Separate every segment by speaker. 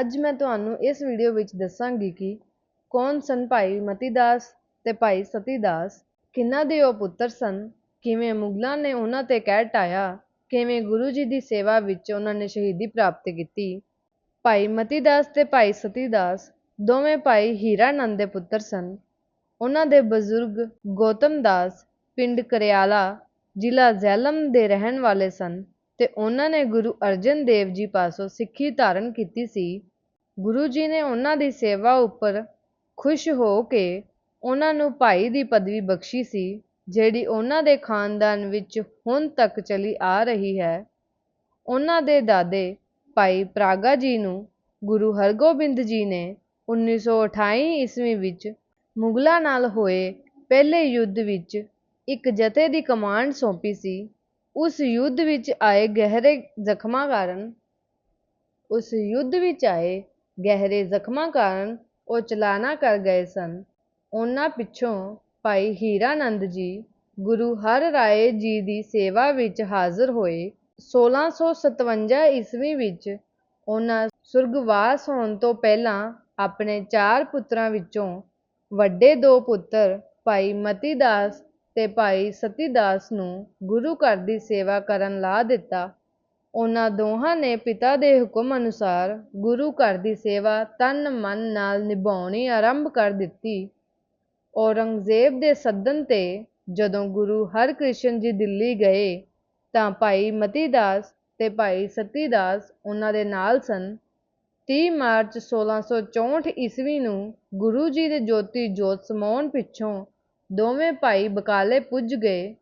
Speaker 1: ਅੱਜ ਮੈਂ ਤੁਹਾਨੂੰ ਇਸ ਵੀਡੀਓ ਵਿੱਚ ਦੱਸਾਂਗੀ ਕਿ ਕੌਣ ਸਨ ਭਾਈ ਮਤੀ ਦਾਸ ਤੇ ਭਾਈ ਸਤੀ ਦਾਸ ਕਿਹਨਾਂ ਦੇ ਉਹ ਪੁੱਤਰ ਸਨ? ਕਿਵੇਂ ਮੁਗਲਾਂ ਨੇ ਉਹਨਾਂ ਤੇ ਕਹਿ ਢਾਇਆ ਕਿਵੇਂ ਗੁਰੂ ਜੀ ਦੀ ਸੇਵਾ ਵਿੱਚ ਉਹਨਾਂ ਨੇ ਸ਼ਹੀਦੀ ਪ੍ਰਾਪਤ ਕੀਤੀ? ਭਾਈ ਮਤੀ ਦਾਸ ਤੇ ਭਾਈ ਸਤੀ ਦਾਸ ਦੋਵੇਂ ਭਾਈ ਹੀਰਾਨੰਦ ਦੇ ਪੁੱਤਰ ਸਨ। ਉਹਨਾਂ ਦੇ ਬਜ਼ੁਰਗ ਗੌਤਮ ਦਾਸ, ਪਿੰਡ ਕਰਿਆਲਾ, ਜ਼ਿਲ੍ਹਾ ਜ਼ੈਲਮ ਦੇ ਰਹਿਣ ਵਾਲੇ ਸਨ। ਅਤੇ ਉਹਨਾਂ ਨੇ ਗੁਰੂ ਅਰਜਨ ਦੇਵ ਜੀ ਪਾਸੋਂ ਸਿੱਖੀ ਧਾਰਨ ਕੀਤੀ ਸੀ। ਗੁਰੂ ਜੀ ਨੇ ਉਹਨਾਂ ਦੀ ਸੇਵਾ ਉੱਪਰ ਖੁਸ਼ ਹੋ ਕੇ ਉਹਨਾਂ ਨੂੰ ਭਾਈ ਦੀ ਪਦਵੀ ਬਖਸ਼ੀ ਸੀ, ਜਿਹੜੀ ਉਹਨਾਂ ਦੇ ਖਾਨਦਾਨ ਵਿੱਚ ਹੁਣ ਤੱਕ ਚਲੀ ਆ ਰਹੀ ਹੈ। ਉਹਨਾਂ ਦੇ ਦਾਦੇ ਭਾਈ ਪ੍ਰਾਗਾ ਜੀ ਨੂੰ ਗੁਰੂ ਹਰਗੋਬਿੰਦ ਜੀ ਨੇ 1928 ਈਸਵੀ ਵਿੱਚ ਮੁਗਲਾਂ ਨਾਲ ਹੋਏ ਪਹਿਲੇ ਯੁੱਧ ਵਿੱਚ ਇੱਕ ਜਥੇ ਦੀ ਕਮਾਂਡ ਸੌਂਪੀ ਸੀ। ਉਸ ਯੁੱਧ ਵਿੱਚ ਆਏ ਗਹਿਰੇ ਜ਼ਖਮਾਂ ਕਾਰਨ, ਉਸ ਯੁੱਧ ਵਿੱਚ ਆਏ ਗਹਿਰੇ ਜ਼ਖਮਾਂ ਕਾਰਨ ਉਹ ਚਲਾਣਾ ਕਰ ਗਏ ਸਨ। ਉਹਨਾਂ ਪਿੱਛੋਂ ਭਾਈ ਹੀਰਾਨੰਦ ਜੀ ਗੁਰੂ ਹਰ ਰਾਏ ਜੀ ਦੀ ਸੇਵਾ ਵਿੱਚ ਹਾਜ਼ਰ ਹੋਏ। 1657 ਈਸਵੀ ਵਿੱਚ ਉਹਨਾਂ ਸੁਰਗਵਾਸ ਹੋਣ ਤੋਂ ਪਹਿਲਾਂ ਆਪਣੇ ਚਾਰ ਪੁੱਤਰਾਂ ਵਿੱਚੋਂ ਵੱਡੇ ਦੋ ਪੁੱਤਰ ਭਾਈ ਮਤੀ ਦਾਸ ਤੇ ਭਾਈ ਸਤੀਦਾਸ ਨੂੰ ਗੁਰੂ ਘਰ ਦੀ ਸੇਵਾ ਕਰਨ ਲਾ ਦਿੱਤਾ। ਉਹਨਾਂ ਦੋਹਾਂ ਨੇ ਪਿਤਾ ਦੇ ਹੁਕਮ ਅਨੁਸਾਰ ਗੁਰੂ ਘਰ ਦੀ ਸੇਵਾ ਤਨ ਮਨ ਨਾਲ ਨਿਭਾਉਣੀ ਆਰੰਭ ਕਰ ਦਿੱਤੀ। ਔਰੰਗਜ਼ੇਬ ਦੇ ਸੱਦਣ ਤੇ ਜਦੋਂ ਗੁਰੂ ਹਰਕ੍ਰਿਸ਼ਨ ਜੀ ਦਿੱਲੀ ਗਏ ਤਾਂ ਭਾਈ ਮਤੀ ਦਾਸ ਤੇ ਭਾਈ ਸਤੀ ਦਾਸ ਉਹਨਾਂ ਦੇ ਨਾਲ ਸਨ। 30 ਮਾਰਚ 1664 ਈਸਵੀ ਨੂੰ ਗੁਰੂ ਜੀ ਦੇ ਜੋਤੀ ਜੋਤ ਸਮਾਉਣ ਪਿੱਛੋਂ ਦੋਵੇਂ ਭਾਈ ਬਕਾਲੇ ਪੁੱਜ ਗਏ।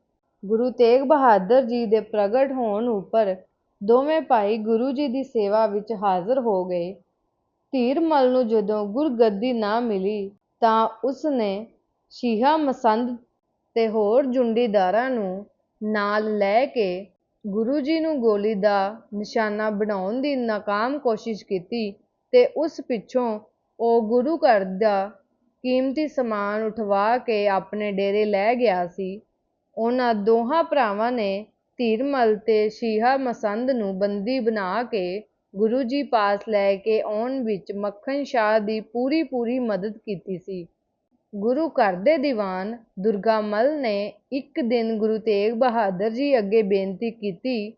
Speaker 1: ਗੁਰੂ ਤੇਗ ਬਹਾਦਰ ਜੀ ਦੇ ਪ੍ਰਗਟ ਹੋਣ ਉੱਪਰ ਦੋਵੇਂ ਭਾਈ ਗੁਰੂ ਜੀ ਦੀ ਸੇਵਾ ਵਿੱਚ ਹਾਜ਼ਰ ਹੋ ਗਏ। ਧੀਰਮਲ ਨੂੰ ਜਦੋਂ ਗੁਰਗੱਦੀ ਨਾ ਮਿਲੀ ਤਾਂ ਉਸ ਨੇ ਸ਼ੀਹਾ ਮਸੰਦ ਤੇ ਹੋਰ ਜੁੰਡੀਦਾਰਾਂ ਨੂੰ ਨਾਲ ਲੈ ਕੇ ਗੁਰੂ ਜੀ ਨੂੰ ਗੋਲੀ ਦਾ ਨਿਸ਼ਾਨਾ ਬਣਾਉਣ ਦੀ ਨਾਕਾਮ ਕੋਸ਼ਿਸ਼ ਕੀਤੀ ਤੇ ਉਸ ਪਿੱਛੋਂ ਉਹ ਗੁਰੂ ਘਰ ਦਾ ਕੀਮਤੀ ਸਮਾਨ ਉਠਵਾ ਕੇ ਆਪਣੇ ਡੇਰੇ ਲੈ ਗਿਆ ਸੀ। ਉਹਨਾਂ ਦੋਹਾਂ ਭਰਾਵਾਂ ਨੇ ਧੀਰਮਲ ਤੇ ਸ਼ੀਹਾ ਮਸੰਦ ਨੂੰ ਬੰਦੀ ਬਣਾ ਕੇ ਗੁਰੂ ਜੀ ਪਾਸ ਲੈ ਕੇ ਆਉਣ ਵਿੱਚ ਮੱਖਣ ਸ਼ਾਹ ਦੀ ਪੂਰੀ ਪੂਰੀ ਮਦਦ ਕੀਤੀ ਸੀ। ਗੁਰੂ ਘਰ ਦੇ ਦੀਵਾਨ ਦੁਰਗਾਮਲ ਨੇ ਇੱਕ ਦਿਨ ਗੁਰੂ ਤੇਗ ਬਹਾਦਰ ਜੀ ਅੱਗੇ ਬੇਨਤੀ ਕੀਤੀ,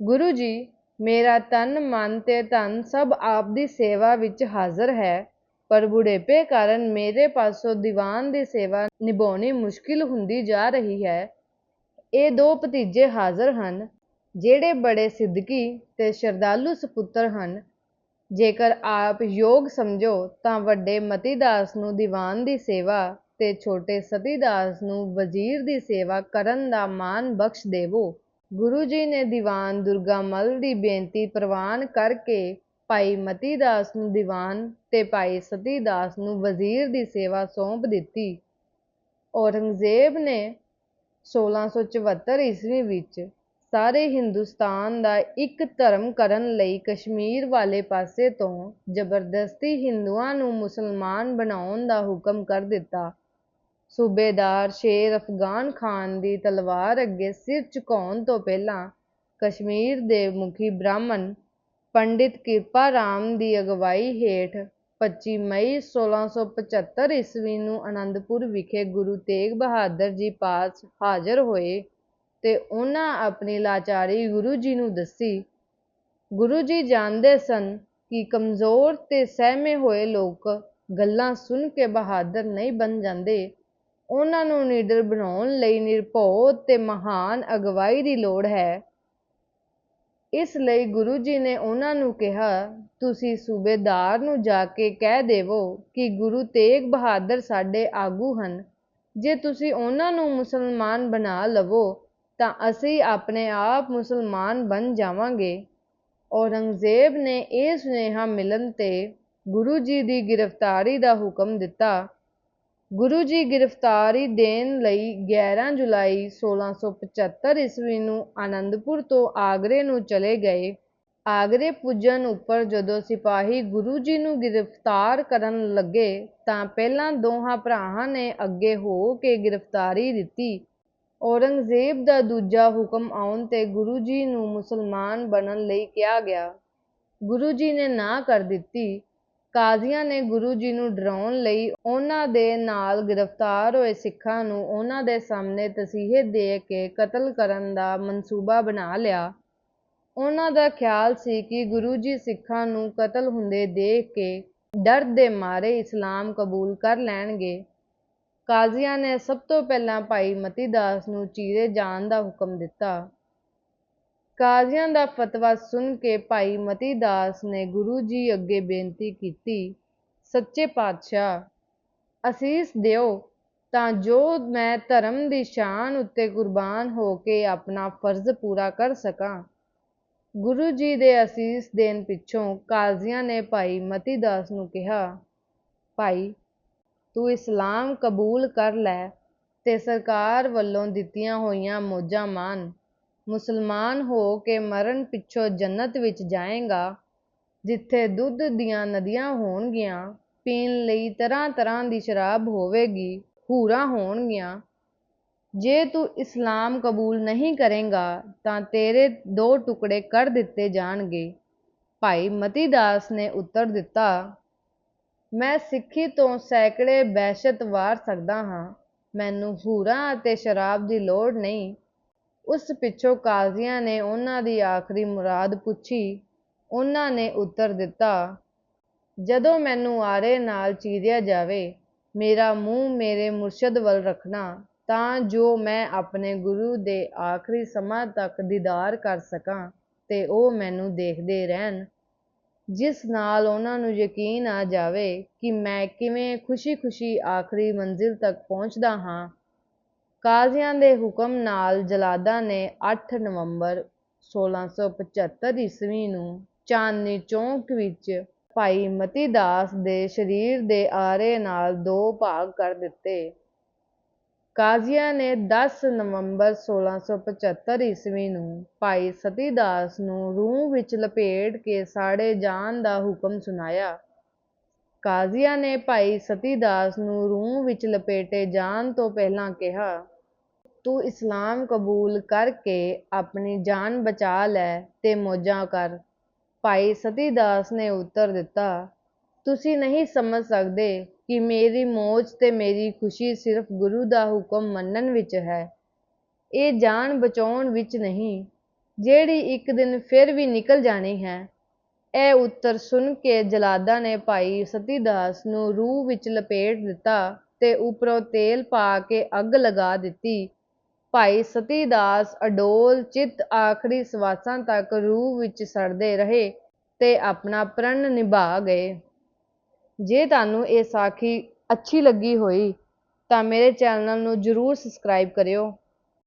Speaker 1: ਗੁਰੂ ਜੀ, ਮੇਰਾ ਤਨ, ਮਨ ਤੇ ਧਨ ਸਭ ਆਪ ਦੀ ਸੇਵਾ ਵਿੱਚ ਹਾਜ਼ਰ ਹੈ। ਪਰ ਬੁਢੇਪੇ ਕਾਰਨ ਮੇਰੇ ਪਾਸੋਂ ਦੀਵਾਨ ਦੀ ਸੇਵਾ ਨਿਭਾਉਣੀ ਮੁਸ਼ਕਿਲ ਹੁੰਦੀ ਜਾ ਰਹੀ ਹੈ। ਇਹ ਦੋ ਭਤੀਜੇ ਹਾਜ਼ਰ ਹਨ, ਜਿਹੜੇ ਬੜੇ ਸਿੱਦਕੀ ਤੇ ਸ਼ਰਧਾਲੂ ਸਪੁੱਤਰ ਹਨ। ਜੇਕਰ ਆਪ ਯੋਗ ਸਮਝੋ ਤਾਂ ਵੱਡੇ ਮਤੀ ਦਾਸ ਨੂੰ ਦੀਵਾਨ ਦੀ ਸੇਵਾ ਤੇ ਛੋਟੇ ਸਤੀ ਦਾਸ ਨੂੰ ਵਜ਼ੀਰ ਦੀ ਸੇਵਾ ਕਰਨ ਦਾ ਮਾਨ ਬਖਸ਼ ਦੇਵੋ। ਗੁਰੂ ਜੀ ਨੇ ਦੀਵਾਨ ਦੁਰਗਾਮਲ ਦੀ ਬੇਨਤੀ ਪ੍ਰਵਾਨ ਕਰਕੇ ਭਾਈ ਮਤੀ ਦਾਸ ਨੂੰ ਦੀਵਾਨ ਤੇ ਭਾਈ ਸਤੀ ਦਾਸ ਨੂੰ ਵਜ਼ੀਰ ਦੀ ਸੇਵਾ ਸੌਂਪ ਦਿੱਤੀ। ਔਰੰਗਜ਼ੇਬ ਨੇ 1674 ਈਸਵੀ ਵਿੱਚ ਸਾਰੇ ਹਿੰਦੁਸਤਾਨ ਦਾ ਇੱਕ ਧਰਮ ਕਰਨ ਲਈ ਕਸ਼ਮੀਰ ਵਾਲੇ ਪਾਸੇ ਤੋਂ ਜ਼ਬਰਦਸਤੀ ਹਿੰਦੂਆਂ ਨੂੰ ਮੁਸਲਮਾਨ ਬਣਾਉਣ ਦਾ ਹੁਕਮ ਕਰ ਦਿੱਤਾ। ਸੂਬੇਦਾਰ ਸ਼ੇਰ ਅਫਗਾਨ ਖਾਨ ਦੀ ਤਲਵਾਰ ਅੱਗੇ ਸਿਰ ਝੁਕਾਉਣ ਤੋਂ ਪਹਿਲਾਂ ਕਸ਼ਮੀਰ ਦੇ ਮੁਖੀ ਬ੍ਰਾਹਮਣ ਪੰਡਿਤ ਕਿਰਪਾ ਰਾਮ ਦੀ ਅਗਵਾਈ ਹੇਠ 25 ਮਈ 1675 ਈਸਵੀ ਨੂੰ ਅਨੰਦਪੁਰ ਵਿਖੇ ਗੁਰੂ ਤੇਗ ਬਹਾਦਰ ਜੀ ਪਾਸ ਹਾਜ਼ਰ ਹੋਏ ਤੇ ਉਹਨਾਂ ਆਪਣੀ ਲਾਚਾਰੀ ਗੁਰੂ ਜੀ ਨੂੰ ਦੱਸੀ। ਗੁਰੂ ਜੀ ਜਾਣਦੇ ਸਨ ਕਿ ਕਮਜ਼ੋਰ ਤੇ ਸਹਿਮੇ ਹੋਏ ਲੋਕ ਗੱਲਾਂ ਸੁਣ ਕੇ ਬਹਾਦਰ ਨਹੀਂ ਬਣ ਜਾਂਦੇ। ਉਹਨਾਂ ਨੂੰ ਨਿਡਰ ਬਣਾਉਣ ਲਈ ਨਿਰਭਉ ਤੇ ਮਹਾਨ ਅਗਵਾਈ ਦੀ ਲੋੜ ਹੈ। ਇਸ ਲਈ ਗੁਰੂ ਜੀ ਨੇ ਉਹਨਾਂ ਨੂੰ ਕਿਹਾ, ਤੁਸੀਂ ਸੂਬੇਦਾਰ ਨੂੰ ਜਾ ਕੇ ਕਹਿ ਦੇਵੋ ਕਿ ਗੁਰੂ ਤੇਗ ਬਹਾਦਰ ਸਾਡੇ ਆਗੂ ਹਨ। ਜੇ ਤੁਸੀਂ ਉਹਨਾਂ ਨੂੰ ਮੁਸਲਮਾਨ ਬਣਾ ਲਵੋ, ਤਾਂ ਅਸੀਂ ਆਪਣੇ ਆਪ ਮੁਸਲਮਾਨ ਬਣ ਜਾਵਾਂਗੇ। ਔਰੰਗਜ਼ੇਬ ਨੇ ਇਹ ਸੁਨੇਹਾ ਮਿਲਣ ਤੇ ਗੁਰੂ ਜੀ ਦੀ ਗ੍ਰਿਫਤਾਰੀ ਦਾ ਹੁਕਮ ਦਿੱਤਾ। ਗੁਰੂ ਜੀ ਗ੍ਰਿਫਤਾਰੀ ਦੇਣ ਲਈ 11 ਜੁਲਾਈ 1675 ਈਸਵੀ ਨੂੰ ਆਨੰਦਪੁਰ ਤੋਂ ਆਗਰੇ ਨੂੰ ਚਲੇ ਗਏ। ਆਗਰੇ ਪੁੱਜਣ ਉੱਪਰ ਜਦੋਂ ਸਿਪਾਹੀ ਗੁਰੂ ਜੀ ਨੂੰ ਗ੍ਰਿਫਤਾਰ ਕਰਨ ਲੱਗੇ ਤਾਂ ਪਹਿਲਾਂ ਦੋਹਾਂ ਭਰਾਵਾਂ ਨੇ ਅੱਗੇ ਹੋ ਕੇ ਗ੍ਰਿਫਤਾਰੀ ਦਿੱਤੀ। ਔਰੰਗਜ਼ੇਬ ਦਾ ਦੂਜਾ ਹੁਕਮ ਆਉਣ ਤੇ ਗੁਰੂ ਜੀ ਨੂੰ ਮੁਸਲਮਾਨ ਬਣਨ ਲਈ ਕਿਹਾ ਗਿਆ। ਗੁਰੂ ਜੀ ਨੇ ਨਾ ਕਰ ਦਿੱਤੀ। ਕਾਜ਼ੀਆਂ ਨੇ ਗੁਰੂ ਜੀ ਨੂੰ ਡਰਾਉਣ ਲਈ ਉਹਨਾਂ ਦੇ ਨਾਲ ਗ੍ਰਿਫਤਾਰ ਹੋਏ ਸਿੱਖਾਂ ਨੂੰ ਉਹਨਾਂ ਦੇ ਸਾਹਮਣੇ ਤਸੀਹੇ ਦੇ ਕੇ ਕਤਲ ਕਰਨ ਦਾ ਮਨਸੂਬਾ ਬਣਾ ਲਿਆ। ਉਹਨਾਂ ਦਾ ਖਿਆਲ ਸੀ ਕਿ ਗੁਰੂ ਜੀ ਸਿੱਖਾਂ ਨੂੰ ਕਤਲ ਹੁੰਦੇ ਦੇਖ ਕੇ ਡਰ ਦੇ ਮਾਰੇ ਇਸਲਾਮ ਕਬੂਲ ਕਰ ਲੈਣਗੇ। ਕਾਜ਼ੀਆਂ ਨੇ ਸਭ ਤੋਂ ਪਹਿਲਾਂ ਭਾਈ ਮਤੀ ਦਾਸ ਨੂੰ ਚੀਰੇ ਜਾਣ ਦਾ ਹੁਕਮ ਦਿੱਤਾ। ਕਾਜ਼ੀਆਂ ਦਾ ਫਤਵਾ ਸੁਣ ਕੇ ਭਾਈ ਮਤੀ ਦਾਸ ਨੇ ਗੁਰੂ ਜੀ ਅੱਗੇ ਬੇਨਤੀ ਕੀਤੀ, ਸੱਚੇ ਪਾਤਸ਼ਾਹ, ਅਸੀਸ ਦਿਓ ਤਾਂ ਜੋ ਮੈਂ ਧਰਮ ਦੀ ਸ਼ਾਨ ਉੱਤੇ ਕੁਰਬਾਨ ਹੋ ਕੇ ਆਪਣਾ ਫਰਜ਼ ਪੂਰਾ ਕਰ ਸਕਾਂ। ਗੁਰੂ ਜੀ ਦੇ ਅਸੀਸ ਦੇਣ ਪਿੱਛੋਂ ਕਾਜ਼ੀਆਂ ਨੇ ਭਾਈ ਮਤੀ ਦਾਸ ਨੂੰ ਕਿਹਾ, ਭਾਈ, ਤੂੰ ਇਸਲਾਮ ਕਬੂਲ ਕਰ ਲੈ ਤੇ ਸਰਕਾਰ ਵੱਲੋਂ ਦਿੱਤੀਆਂ ਹੋਈਆਂ ਮੌਜਾਂ ਮਾਨ। ਮੁਸਲਮਾਨ ਹੋ ਕੇ ਮਰਨ ਪਿੱਛੋਂ ਜੰਨਤ ਵਿੱਚ ਜਾਏਗਾ, ਜਿੱਥੇ ਦੁੱਧ ਦੀਆਂ ਨਦੀਆਂ ਹੋਣਗੀਆਂ, ਪੀਣ ਲਈ ਤਰ੍ਹਾਂ ਤਰ੍ਹਾਂ ਦੀ ਸ਼ਰਾਬ ਹੋਵੇਗੀ, ਹੂਰਾਂ ਹੋਣਗੀਆਂ। ਜੇ ਤੂੰ ਇਸਲਾਮ ਕਬੂਲ ਨਹੀਂ ਕਰੇਗਾ, ਤਾਂ ਤੇਰੇ ਦੋ ਟੁਕੜੇ ਕਰ ਦਿੱਤੇ ਜਾਣਗੇ। ਭਾਈ ਮਤੀ ਦਾਸ ਨੇ ਉੱਤਰ ਦਿੱਤਾ, ਮੈਂ ਸਿੱਖੀ ਤੋਂ ਸੈਂਕੜੇ ਵਹਿਸ਼ਤ ਵਾਰ ਸਕਦਾ ਹਾਂ, ਮੈਨੂੰ ਹੂਰਾਂ ਅਤੇ ਸ਼ਰਾਬ ਦੀ ਲੋੜ ਨਹੀਂ। ਉਸ ਪਿੱਛੋਂ ਕਾਜ਼ੀਆਂ ਨੇ ਉਹਨਾਂ ਦੀ ਆਖਰੀ ਮੁਰਾਦ ਪੁੱਛੀ। ਉਹਨਾਂ ਨੇ ਉੱਤਰ ਦਿੱਤਾ, ਜਦੋਂ ਮੈਨੂੰ ਆਰੇ ਨਾਲ ਚੀਰਿਆ ਜਾਵੇ, ਮੇਰਾ ਮੂੰਹ ਮੇਰੇ ਮੁਰਸ਼ਦ ਵੱਲ ਰੱਖਣਾ, ਤਾਂ ਜੋ ਮੈਂ ਆਪਣੇ ਗੁਰੂ ਦੇ ਆਖਰੀ ਸਮਾਂ ਤੱਕ ਦੀਦਾਰ ਕਰ ਸਕਾਂ ਤੇ ਉਹ ਮੈਨੂੰ ਦੇਖਦੇ ਰਹਿਣ। ਜਿਸ ਨਾਲ ਉਹਨਾਂ ਨੂੰ ਯਕੀਨ ਆ ਜਾਵੇ ਕਿ ਮੈਂ ਕਿਵੇਂ ਖੁਸ਼ੀ-ਖੁਸ਼ੀ ਆਖਰੀ ਮੰਜ਼ਿਲ ਤੱਕ ਪਹੁੰਚਦਾ ਹਾਂ ਕਾਜ਼ੀਆਂ ਦੇ ਹੁਕਮ ਨਾਲ ਜਲਾਦਾਂ ਨੇ ਅੱਠ ਨਵੰਬਰ 1675 ਈਸਵੀ ਨੂੰ ਚਾਂਦਨੀ ਚੌਕ ਵਿੱਚ ਭਾਈ ਮਤੀ ਦਾਸ ਦੇ ਸਰੀਰ ਦੇ ਆਰੇ ਨਾਲ ਦੋ ਭਾਗ ਕਰ ਦਿੱਤੇ। ਕਾਜ਼ੀਆਂ ਨੇ 10 ਨਵੰਬਰ 1675 ਈਸਵੀ ਨੂੰ ਭਾਈ ਸਤੀ ਦਾਸ ਨੂੰ ਰੂਹ ਵਿੱਚ ਲਪੇਟ ਕੇ ਸਾੜੇ ਜਾਣ ਦਾ ਹੁਕਮ ਸੁਣਾਇਆ। ਕਾਜ਼ੀਆਂ ਨੇ ਭਾਈ ਸਤੀਦਾਸ ਨੂੰ ਰੂਹ ਵਿੱਚ ਲਪੇਟੇ ਜਾਣ ਤੋਂ ਪਹਿਲਾਂ ਕਿਹਾ, ਤੂੰ ਇਸਲਾਮ ਕਬੂਲ ਕਰਕੇ ਆਪਣੀ ਜਾਨ ਬਚਾ ਲੈ ਤੇ ਮੌਜਾਂ ਕਰ। ਭਾਈ ਸਤੀਦਾਸ ਨੇ ਉੱਤਰ ਦਿੱਤਾ, ਤੁਸੀਂ ਨਹੀਂ ਸਮਝ ਸਕਦੇ ਕਿ ਮੇਰੀ ਮੌਜ ਤੇ ਮੇਰੀ ਖੁਸ਼ੀ ਸਿਰਫ ਗੁਰੂ ਦਾ ਹੁਕਮ ਮੰਨਣ ਵਿੱਚ ਹੈ। ਇਹ ਜਾਨ ਬਚਾਉਣ ਵਿੱਚ ਨਹੀਂ, ਜਿਹੜੀ ਇੱਕ ਦਿਨ ਫਿਰ ਵੀ ਨਿਕਲ ਜਾਣੀ ਹੈ ਇਹ ਉੱਤਰ ਸੁਣ ਕੇ ਜਲਾਦਾਂ ਨੇ ਭਾਈ ਸਤੀ ਦਾਸ ਨੂੰ ਰੂਹ ਵਿੱਚ ਲਪੇਟ ਦਿੱਤਾ ਤੇ ਉੱਪਰੋਂ ਤੇਲ ਪਾ ਕੇ ਅੱਗ ਲਗਾ ਦਿੱਤੀ। ਭਾਈ ਸਤੀ ਦਾਸ ਅਡੋਲ ਚਿੱਤ ਆਖਰੀ ਸਵਾਸਾਂ ਤੱਕ ਰੂਹ ਵਿੱਚ ਸੜਦੇ ਰਹੇ ਤੇ ਆਪਣਾ ਪ੍ਰਣ ਨਿਭਾ ਗਏ। ਜੇ ਤੁਹਾਨੂੰ ਇਹ ਸਾਖੀ ਅੱਛੀ ਲੱਗੀ ਹੋਈ ਤਾਂ ਮੇਰੇ ਚੈਨਲ ਨੂੰ ਜ਼ਰੂਰ ਸਬਸਕ੍ਰਾਈਬ ਕਰਿਓ।